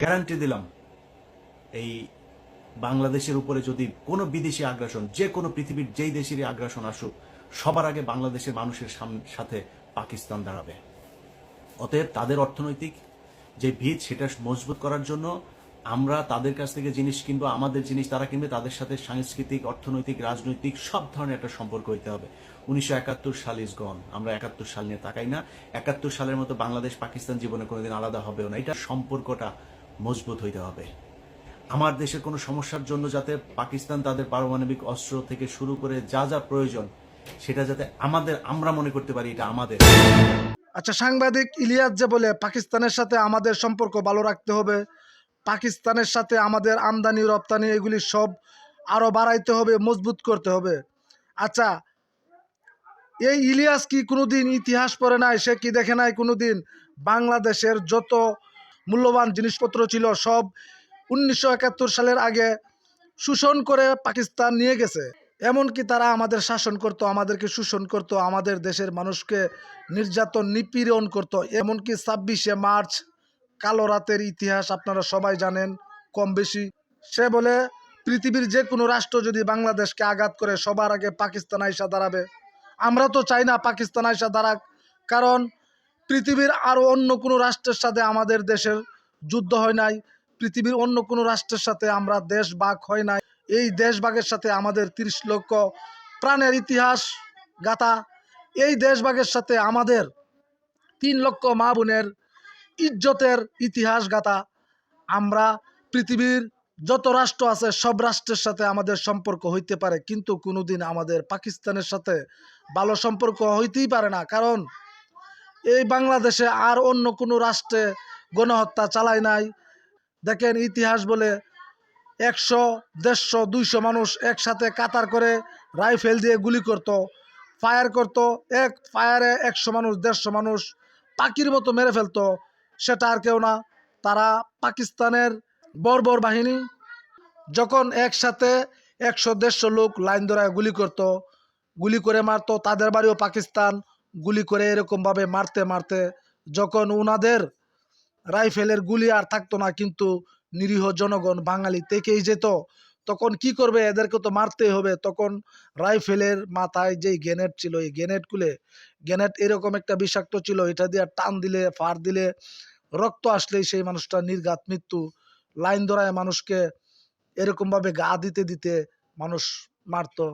Guarantee দিলাম। এই বাংলাদেশের উপরে যদি কোনো বিদেশি আগ্রাসন, যে কোনো পৃথিবীর যেই দেশেরই আগ্রাসন আসুক, সবার আগে বাংলাদেশের মানুষের সাথে পাকিস্তান দাঁড়াবে। অতএব তাদের অর্থনৈতিক যে ভিত, সেটা মজবুত করার জন্য আমরা তাদের কাছ থেকে জিনিস কিনবো, আমাদের জিনিস তারা কিনবে, তাদের সাথে সাংস্কৃতিক, অর্থনৈতিক, রাজনৈতিক সব ধরনের একটা সম্পর্ক হইতে হবে। উনিশশো একাত্তর সাল ইজ গন আমরা একাত্তর সাল নিয়ে তাকাই না। একাত্তর সালের মতো বাংলাদেশ পাকিস্তান জীবনে কোনোদিন আলাদা হবেও না। এটা সম্পর্কটা মজবুত হইতে হবে। আমার দেশের কোনো সমস্যার জন্য যাতে পাকিস্তান তাদের পারমাণবিক অস্ত্র থেকে শুরু করে যা যা প্রয়োজন, সেটা যাতে আমাদের, আমরা মনে করতে পারি এটা আমাদের। আচ্ছা সাংবাদিক ইলিয়াস যে বলে, পাকিস্তানের সাথে আমাদের সম্পর্ক ভালো রাখতে হবে, পাকিস্তানের সাথে আমাদের আমদানি, রপ্তানি, এগুলি সব আরও বাড়াইতে হবে, মজবুত করতে হবে। আচ্ছা এই ইলিয়াস কি কোনোদিন ইতিহাস পড়ে নাই? সে কি দেখে নাই কোনোদিন? বাংলাদেশের যত মূল্যবান জিনিসপত্র ছিল সব উনিশশো একাত্তর সালের আগে শোষণ করে পাকিস্তান নিয়ে গেছে। এমনকি তারা আমাদের শাসন করত, আমাদেরকে শোষণ করত, আমাদের দেশের মানুষকে নির্যাতন, নিপীড়ন করত। এমনকি ছাব্বিশে মার্চ, কালো রাতের ইতিহাস আপনারা সবাই জানেন, কম বেশি। সে বলে, পৃথিবীর যে কোনো রাষ্ট্র যদি বাংলাদেশকে আঘাত করে, সবার আগে পাকিস্তান আইসা দাঁড়াবে। আমরা তো চাই না পাকিস্তান আইসা দাঁড়াক, কারণ পৃথিবীর আরও অন্য কোনো রাষ্ট্রের সাথে আমাদের দেশের যুদ্ধ হয় নাই, পৃথিবীর অন্য কোনো রাষ্ট্রের সাথে আমরা দেশ ভাগ হয় নাই, এই দেশ ভাগের সাথে আমাদের তিরিশ লক্ষ প্রাণের ইতিহাস গাথা, এই দেশ ভাগের সাথে আমাদের তিন লক্ষ মা বোনের ইজ্জতের ইতিহাস গাথা, আমরা পৃথিবীর যত রাষ্ট্র আছে সব রাষ্ট্রের সাথে আমাদের সম্পর্ক হইতে পারে, কিন্তু কোনোদিন আমাদের পাকিস্তানের সাথে ভালো সম্পর্ক হইতেই পারে না। কারণ এই বাংলাদেশে আর অন্য কোনো রাষ্ট্রে গণহত্যা চালায় নাই। দেখেন ইতিহাস বলে একশো, দেড়শো, দুইশো মানুষ একসাথে কাতার করে রাইফেল দিয়ে গুলি করত, ফায়ার করত, এক ফায়ারে একশো মানুষ, দেড়শো মানুষ পাখির মতো মেরে ফেলতো। সেটা আর কেউ না, তারা পাকিস্তানের বর্বর বাহিনী। যখন একসাথে একশো, দেড়শো লোক লাইন ধরে গুলি করত, গুলি করে মারতো, তাদের বাড়িও পাকিস্তান। গুলি করে এরকমভাবে মারতে মারতে যখন উনাদের রাইফেলের গুলি আর থাকতো না কিন্তু নিরীহ জনগণ বাঙালি থেকেই যেত, তখন কি করবে? এদেরকে তো মারতেই হবে। তখন রাইফেলের মাথায় যেই গ্যানেট ছিল, এই গ্যানেটগুলো গ্যানেট এরকম একটা বিষাক্ত ছিল, এটা দিয়ে টান দিলে ফার দিলে রক্ত আসলেই সেই মানুষটা নির্ঘাত মৃত্যু। লাইন ধরায় মানুষকে এরকমভাবে গা দিতে দিতে মানুষ মারতো।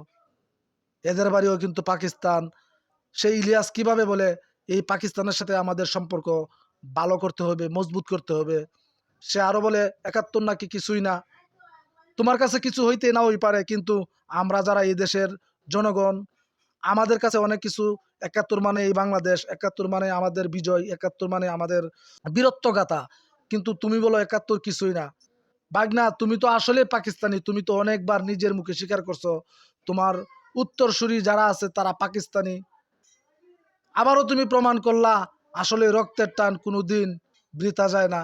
এদের বাড়িও কিন্তু পাকিস্তান সেই ইলিয়াস কীভাবে বলে, এই পাকিস্তানের সাথে আমাদের সম্পর্ক ভালো করতে হবে, মজবুত করতে হবে? সে আরও বলে, একাত্তর নাকি কিছুই না। তোমার কাছে কিছু হইতে না হই পারে, কিন্তু আমরা যারা এই দেশের জনগণ, আমাদের কাছে অনেক কিছু, একাত্তর মানে এই বাংলাদেশ, একাত্তর মানে আমাদের বিজয়, একাত্তর মানে আমাদের বীরত্ব গাথা কিন্তু তুমি বলো, একাত্তর কিছুই না। বাগনা, তুমি তো আসলে পাকিস্তানি, তুমি তো অনেকবার নিজের মুখে স্বীকার করছ। তোমার উত্তরসূরি যারা আছে, তারা পাকিস্তানি। আবারও তুমি প্রমাণ করলা আসলে রক্তের টান কোনো দিন বৃথা যায় না।